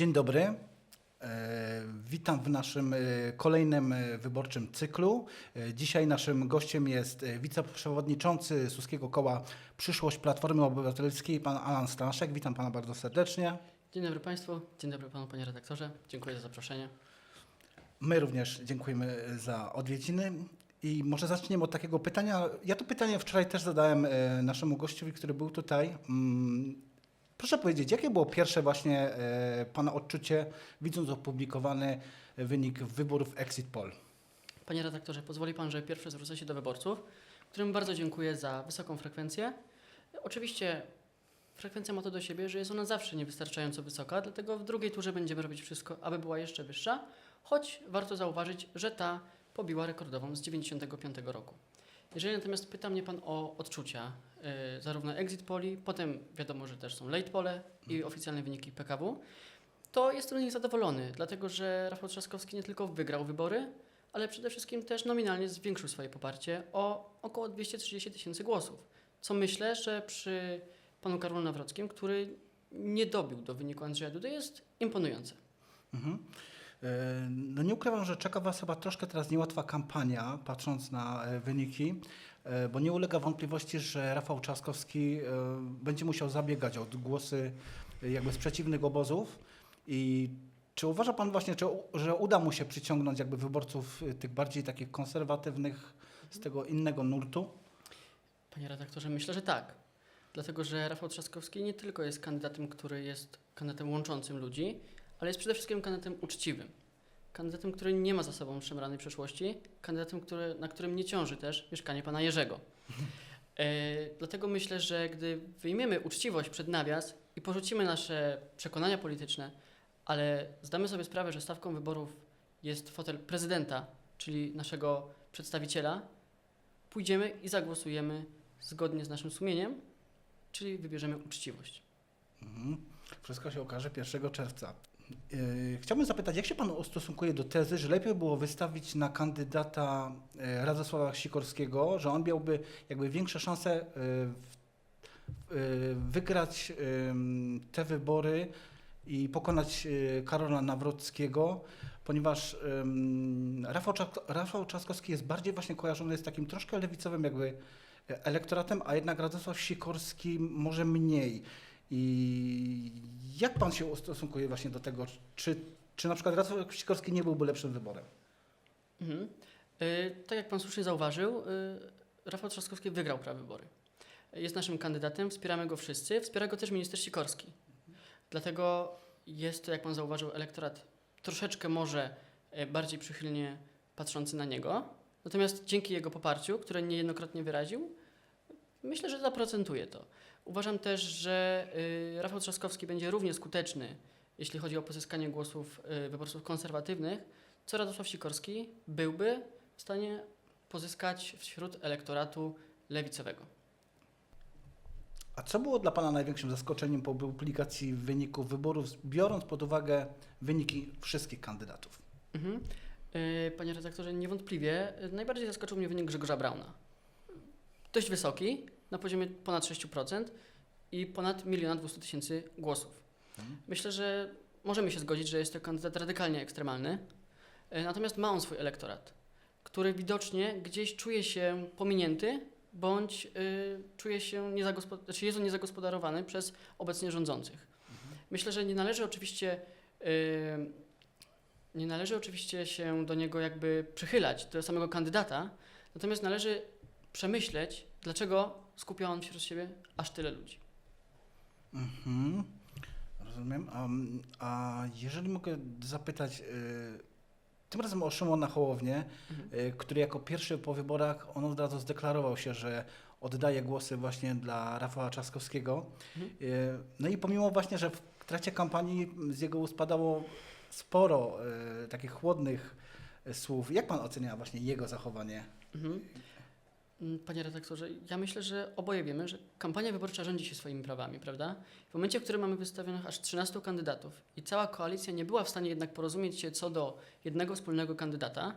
Dzień dobry. E, Witam w naszym e, kolejnym e, wyborczym cyklu. Dzisiaj naszym gościem jest wiceprzewodniczący Suskiego Koła Przyszłość Platformy Obywatelskiej, pan Alan Stanaszek. Witam pana bardzo serdecznie. Dzień dobry Państwu, dzień dobry Panu Panie Redaktorze, dziękuję za zaproszenie. My również dziękujemy za odwiedziny. I może zaczniemy od takiego pytania. Ja to pytanie wczoraj też zadałem naszemu gościowi, który był tutaj. Proszę powiedzieć, jakie było pierwsze właśnie e, Pana odczucie, widząc opublikowany wynik wyborów Exit Poll? Panie Redaktorze, pozwoli Pan, że pierwszy zwrócę się do wyborców, którym bardzo dziękuję za wysoką frekwencję. Oczywiście frekwencja ma to do siebie, że jest ona zawsze niewystarczająco wysoka, dlatego w drugiej turze będziemy robić wszystko, aby była jeszcze wyższa, choć warto zauważyć, że ta pobiła rekordową z 95 roku. Jeżeli natomiast pyta mnie Pan o odczucia, y, zarówno exit poli, potem wiadomo, że też są late pole i oficjalne wyniki PKW, to jestem z nich zadowolony, dlatego że Rafał Trzaskowski nie tylko wygrał wybory, ale przede wszystkim też nominalnie zwiększył swoje poparcie o około 230 tysięcy głosów. Co myślę, że przy panu Karolu Nawrockim, który nie dobił do wyniku Andrzeja Dudy, jest imponujące. Mhm. E, No nie ukrywam, że czeka Was chyba troszkę teraz niełatwa kampania, patrząc na e, wyniki, e, bo nie ulega wątpliwości, że Rafał Trzaskowski e, będzie musiał zabiegać o głosy jakby z przeciwnych obozów i czy uważa Pan właśnie, czy, że uda mu się przyciągnąć jakby wyborców tych bardziej takich konserwatywnych z tego innego nurtu? Panie redaktorze, myślę, że tak. Dlatego, że Rafał Trzaskowski nie tylko jest kandydatem, który jest kandydatem łączącym ludzi, ale jest przede wszystkim kandydatem uczciwym. Kandydatem, który nie ma za sobą szemranej przeszłości, kandydatem, który, na którym nie ciąży też mieszkanie pana Jerzego. E, dlatego myślę, że gdy wyjmiemy uczciwość przed nawias i porzucimy nasze przekonania polityczne, ale zdamy sobie sprawę, że stawką wyborów jest fotel prezydenta, czyli naszego przedstawiciela, pójdziemy i zagłosujemy zgodnie z naszym sumieniem, czyli wybierzemy uczciwość. Mhm. Wszystko się okaże 1 czerwca. Yy, Chciałbym zapytać, jak się Pan ustosunkuje do tezy, że lepiej było wystawić na kandydata e, Radosława Sikorskiego, że on miałby jakby większe szanse e, e, wygrać te wybory i pokonać e, Karola Nawrockiego, ponieważ Rafał, Rafał jest bardziej właśnie kojarzony z takim troszkę lewicowym jakby e, elektoratem, a jednak Radosław Sikorski może mniej. I jak pan się ustosunkuje właśnie do tego, czy, czy na przykład Radosław Sikorski nie byłby lepszym wyborem? Mhm. Y, tak jak Pan słusznie zauważył, y, Rafał Trzaskowski wygrał prawybory. Jest naszym kandydatem, wspieramy go wszyscy, wspiera go też minister Sikorski. Dlatego jest to, jak Pan zauważył, elektorat troszeczkę może e, bardziej przychylnie patrzący na niego. Natomiast dzięki jego poparciu, które niejednokrotnie wyraził, myślę, że zaprocentuje to. Uważam też, że y, Rafał Trzaskowski będzie równie skuteczny, jeśli chodzi o pozyskanie głosów y, wyborców konserwatywnych, co Radosław Sikorski byłby w stanie pozyskać wśród elektoratu lewicowego. A co było dla pana największym zaskoczeniem po publikacji wyników wyborów, biorąc pod uwagę wyniki wszystkich kandydatów? Mhm. Y, Panie redaktorze, niewątpliwie najbardziej zaskoczył mnie wynik Grzegorza Brauna. Dość wysoki, na poziomie ponad 6% i ponad 1 200 tysięcy głosów. Mhm. Myślę, że możemy się zgodzić, że jest to kandydat radykalnie ekstremalny, y, natomiast ma on swój elektorat, który widocznie gdzieś czuje się pominięty bądź y, czuje się niezagospo- znaczy jest on niezagospodarowany przez obecnie rządzących. Myślę, że nie należy oczywiście y, nie należy oczywiście się do niego jakby przychylać, do samego kandydata, natomiast należy przemyśleć, dlaczego skupia on wśród siebie aż tyle ludzi. Mhm. Rozumiem. A, a jeżeli mogę zapytać, y, tym razem o Szymona Hołownię, Mhm. y, który jako pierwszy po wyborach, on od razu zdeklarował się, że oddaje głosy właśnie dla Rafała Trzaskowskiego. Mhm. Y, No i pomimo właśnie, że w trakcie kampanii z jego ust padało sporo takich chłodnych słów, jak pan ocenia właśnie jego zachowanie? Mhm. Mm, Panie redaktorze, ja myślę, że oboje wiemy, że kampania wyborcza rządzi się swoimi prawami, prawda? W momencie, w którym mamy wystawionych aż 13 kandydatów i cała koalicja nie była w stanie jednak porozumieć się co do jednego wspólnego kandydata,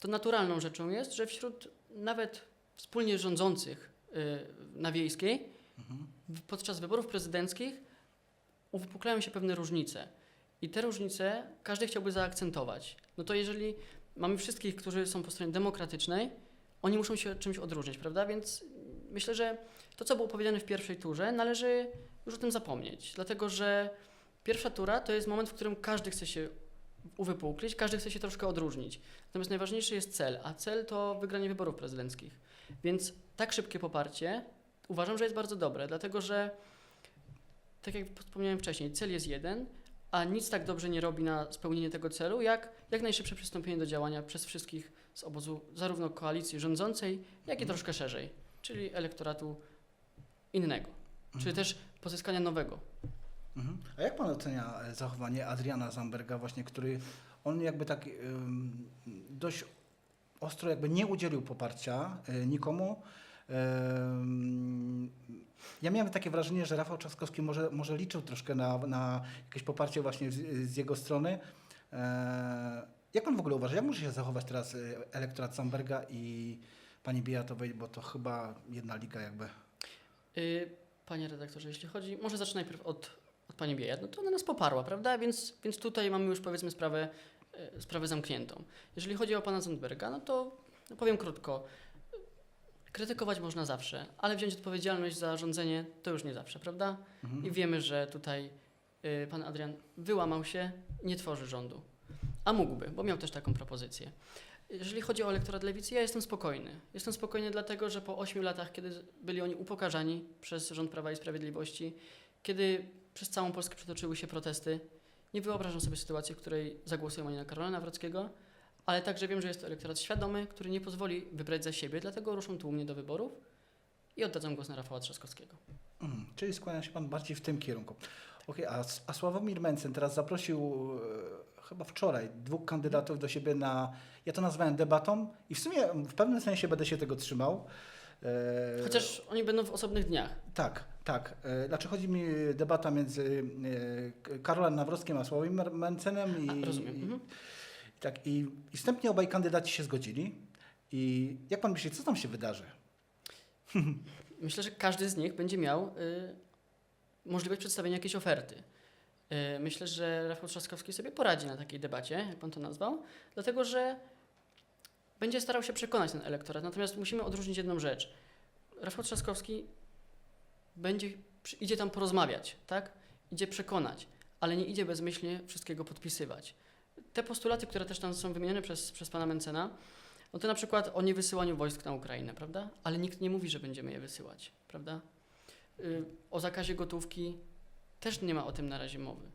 to naturalną rzeczą jest, że wśród nawet wspólnie rządzących y, na wiejskiej Mhm. podczas wyborów prezydenckich uwypuklają się pewne różnice. I te różnice każdy chciałby zaakcentować. No to jeżeli mamy wszystkich, którzy są po stronie demokratycznej, oni muszą się czymś odróżnić, prawda? Więc myślę, że to, co było powiedziane w pierwszej turze, należy już o tym zapomnieć. Dlatego, że pierwsza tura to jest moment, w którym każdy chce się uwypuklić, każdy chce się troszkę odróżnić. Natomiast najważniejszy jest cel, a cel to wygranie wyborów prezydenckich. Więc tak szybkie poparcie uważam, że jest bardzo dobre, dlatego że, tak jak wspomniałem wcześniej, cel jest jeden, a nic tak dobrze nie robi na spełnienie tego celu, jak jak najszybsze przystąpienie do działania przez wszystkich z obozu zarówno koalicji rządzącej, jak i troszkę szerzej, czyli elektoratu innego, czyli Mhm. też pozyskania nowego. Mhm. A jak pan ocenia e, zachowanie Adriana Zamberga właśnie, który on jakby tak ym, dość ostro jakby nie udzielił poparcia y, nikomu. Ym, ja miałem takie wrażenie, że Rafał Trzaskowski może, może liczył troszkę na, na jakieś poparcie właśnie z, z jego strony. E, jak pan w ogóle uważa, jak może się zachować teraz y, elektorat Zamberga i pani Biatowej, bo to chyba jedna liga jakby. Y, Panie redaktorze, jeśli chodzi, może zacznę najpierw od, od Pani Biejat, no to ona nas poparła, prawda? Więc, więc tutaj mamy już powiedzmy sprawę, y, sprawę zamkniętą. Jeżeli chodzi o Pana Zandberga, no to no powiem krótko. Krytykować można zawsze, ale wziąć odpowiedzialność za rządzenie to już nie zawsze, prawda? Mhm. I wiemy, że tutaj Pan Adrian wyłamał się, nie tworzy rządu. A mógłby, bo miał też taką propozycję. Jeżeli chodzi o elektorat lewicy, ja jestem spokojny. Jestem spokojny dlatego, że po ośmiu latach, kiedy byli oni upokarzani przez rząd Prawa i Sprawiedliwości, kiedy przez całą Polskę przetoczyły się protesty, nie wyobrażam sobie sytuacji, w której zagłosują oni na Karola Nawrockiego, ale także wiem, że jest to elektorat świadomy, który nie pozwoli wybrać za siebie, dlatego ruszą tłumnie do wyborów i oddadzą głos na Rafała Trzaskowskiego. Mhm, czyli skłania się Pan bardziej w tym kierunku. Okej, a, a Sławomir Mencen teraz zaprosił e, chyba wczoraj dwóch kandydatów do siebie na, ja to nazwałem debatą i w sumie w pewnym sensie będę się tego trzymał. E, Chociaż oni będą w osobnych dniach. Tak, tak. E, Znaczy chodzi mi debata między e, Karolem Nawrockim a Sławomirem Mencenem i, A, rozumiem. i, Mhm. i tak, i, i wstępnie obaj kandydaci się zgodzili. I jak Pan myśli, co tam się wydarzy? Myślę, że każdy z nich będzie miał y, możliwość przedstawienia jakiejś oferty. Y, myślę, że Rafał Trzaskowski sobie poradzi na takiej debacie, jak pan to nazwał, dlatego że będzie starał się przekonać ten elektorat. Natomiast musimy odróżnić jedną rzecz. Rafał Trzaskowski będzie, idzie tam porozmawiać, tak? Idzie przekonać, ale nie idzie bezmyślnie wszystkiego podpisywać. Te postulaty, które też tam są wymienione przez, przez pana Mencena, no to na przykład o niewysyłaniu wojsk na Ukrainę, prawda? Ale nikt nie mówi, że będziemy je wysyłać, prawda? Y, o zakazie gotówki też nie ma o tym na razie mowy.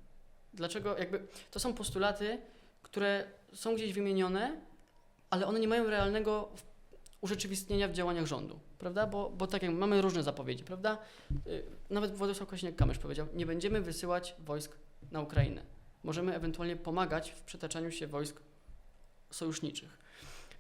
Dlaczego? Jakby to są postulaty, które są gdzieś wymienione, ale one nie mają realnego urzeczywistnienia w działaniach rządu, prawda? Bo, bo tak jak mamy różne zapowiedzi, prawda? Y, Nawet Władysław Kośniak-Kamysz powiedział, nie będziemy wysyłać wojsk na Ukrainę. Możemy ewentualnie pomagać w przetaczaniu się wojsk sojuszniczych.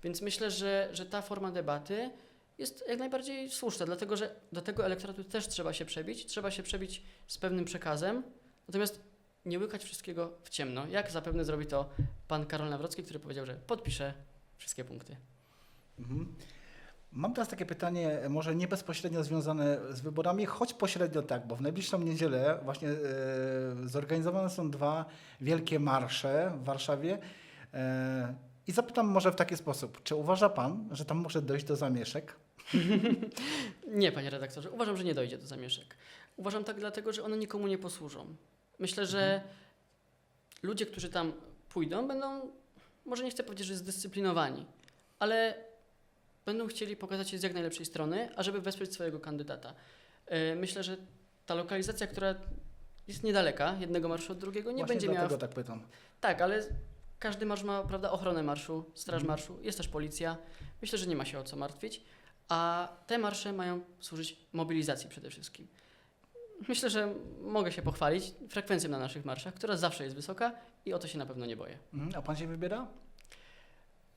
Więc myślę, że, że ta forma debaty jest jak najbardziej słuszna, dlatego że do tego elektoratu też trzeba się przebić, trzeba się przebić z pewnym przekazem, natomiast nie łykać wszystkiego w ciemno, jak zapewne zrobi to pan Karol Nawrocki, który powiedział, że podpisze wszystkie punkty. Mhm. Mam teraz takie pytanie, może nie bezpośrednio związane z wyborami, choć pośrednio tak, bo w najbliższą niedzielę właśnie e, zorganizowane są dwa wielkie marsze w Warszawie. E, I zapytam może w taki sposób, czy uważa Pan, że tam może dojść do zamieszek? Nie, panie redaktorze, uważam, że nie dojdzie do zamieszek. Uważam tak dlatego, że one nikomu nie posłużą. Myślę, że ludzie, którzy tam pójdą, będą, może nie chcę powiedzieć, że zdyscyplinowani, ale będą chcieli pokazać się z jak najlepszej strony, ażeby wesprzeć swojego kandydata. E, Myślę, że ta lokalizacja, która jest niedaleka, jednego marszu od drugiego, nie Właśnie będzie miała dlatego tak pytam. tak, ale każdy marsz ma prawda, ochronę marszu, straż Mhm. marszu, jest też policja. Myślę, że nie ma się o co martwić. A te marsze mają służyć mobilizacji przede wszystkim. Myślę, że mogę się pochwalić frekwencją na naszych marszach, która zawsze jest wysoka i o to się na pewno nie boję. Mhm. A Pan się wybiera?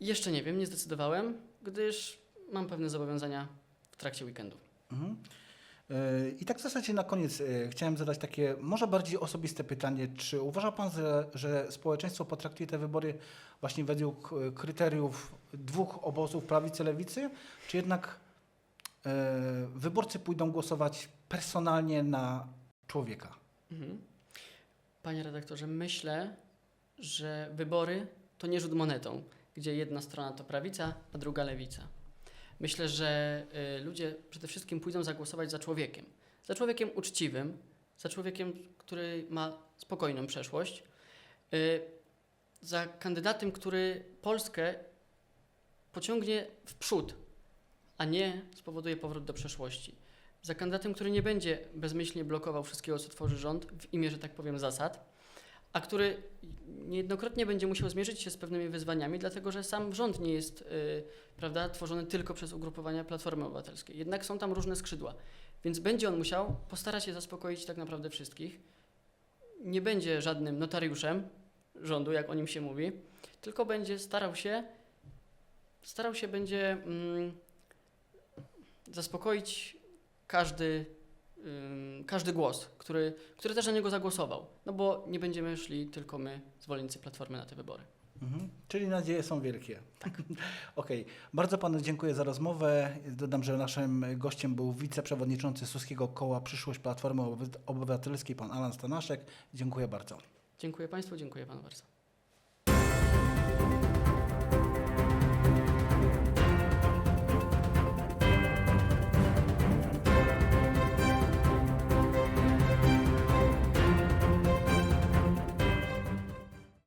Jeszcze nie wiem, nie zdecydowałem, gdyż mam pewne zobowiązania w trakcie weekendu. Mhm. E, I tak w zasadzie na koniec e, chciałem zadać takie może bardziej osobiste pytanie. Czy uważa Pan, że, że społeczeństwo potraktuje te wybory właśnie według e, kryteriów dwóch obozów prawicy, lewicy, czy jednak wyborcy pójdą głosować personalnie na człowieka? Mhm. Panie redaktorze, myślę, że wybory to nie rzut monetą, gdzie jedna strona to prawica, a druga lewica. Myślę, że y, ludzie przede wszystkim pójdą zagłosować za człowiekiem. Za człowiekiem uczciwym, za człowiekiem, który ma spokojną przeszłość, y, za kandydatem, który Polskę pociągnie w przód, a nie spowoduje powrót do przeszłości. Za kandydatem, który nie będzie bezmyślnie blokował wszystkiego, co tworzy rząd, w imię, że tak powiem, zasad, a który niejednokrotnie będzie musiał zmierzyć się z pewnymi wyzwaniami, dlatego że sam rząd nie jest y, prawda, tworzony tylko przez ugrupowania Platformy Obywatelskiej. Jednak są tam różne skrzydła, więc będzie on musiał postarać się zaspokoić tak naprawdę wszystkich. Nie będzie żadnym notariuszem rządu, jak o nim się mówi, tylko będzie starał się, starał się będzie mm, zaspokoić każdy, każdy głos, który, który też na niego zagłosował. No bo nie będziemy szli tylko my, zwolennicy Platformy, na te wybory. Mhm. Czyli nadzieje są wielkie. Tak. Okej. Bardzo panu dziękuję za rozmowę. Dodam, że naszym gościem był wiceprzewodniczący Suskiego Koła Przyszłość Platformy Obyw- Obywatelskiej, pan Alan Stanaszek. Dziękuję bardzo. Dziękuję Państwu, dziękuję Panu bardzo.